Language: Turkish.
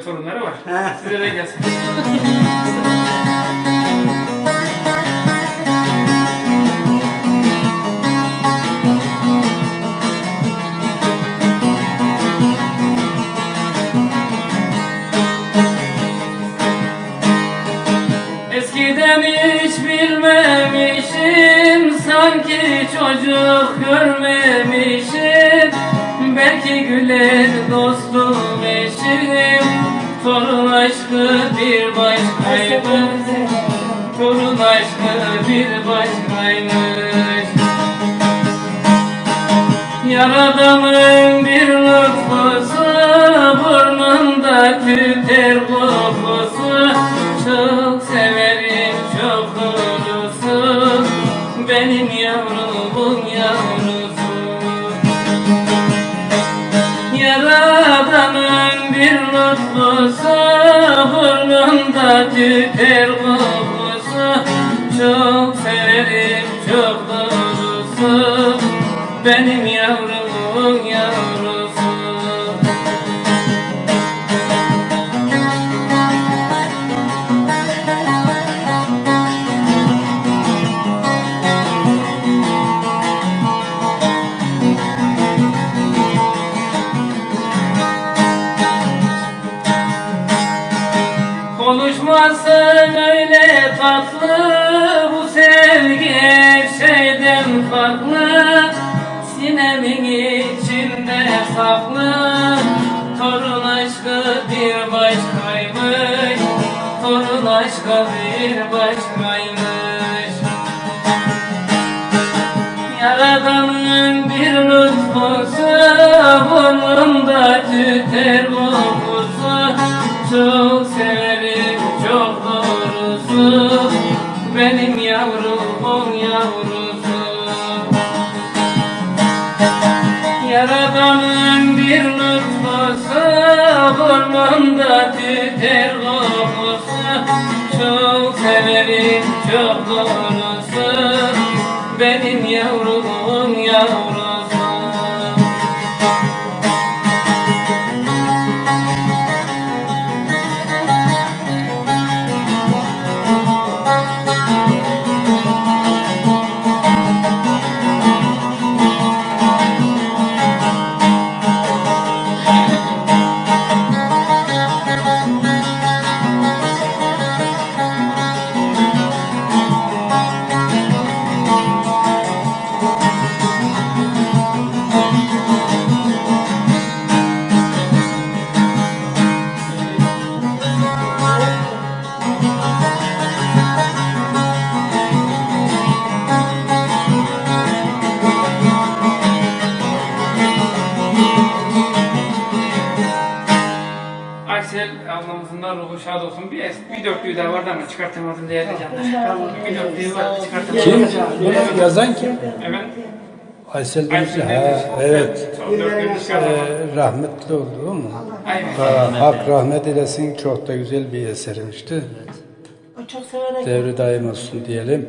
sorunları var. Size de gelsin. Eskiden hiç bilmemişim Sanki çocuk görmemişim Belki güler dostum eşim Torun aşkı bir başkaymış. Torun aşkı bir başkaymış. Yaradanın bir lütfusu Burnunda tüter kokusu. Çok severim çok doğrusu. Benim bir lütfusu Burnunda tüter kokusu Çok severim çok doğrusu. Benim yavrumun yavrusu Konuşması öyle tatlı Bu sevgi her şeyden farklı. Sinemin içinde saklı Torun aşkı bir başkaymış. Torun aşkı bir başkaymış. Yaradanın bir lütfusu Benim yavrumun yavrusu. Yaradanın bir lütfusu Burnumda tüter kokusu. Çok severim çok doğrusu. Benim yavrumun yavrusu Aysel ablamızın ruhu şad olsun. Bir, bir dörtlüğü daha vardı ama çıkartamadım değerli canlar. Bir dörtlüğü vardı çıkartamadım. Kim? Bunu yazan kim? Evet. Aysel Demirci. Ha, evet. Ee, rahmetli oldu mu? Aynen. Ha, Hak rahmet eylesin. Çok da güzel bir esermişti. O çok severek Devri daim olsun diyelim.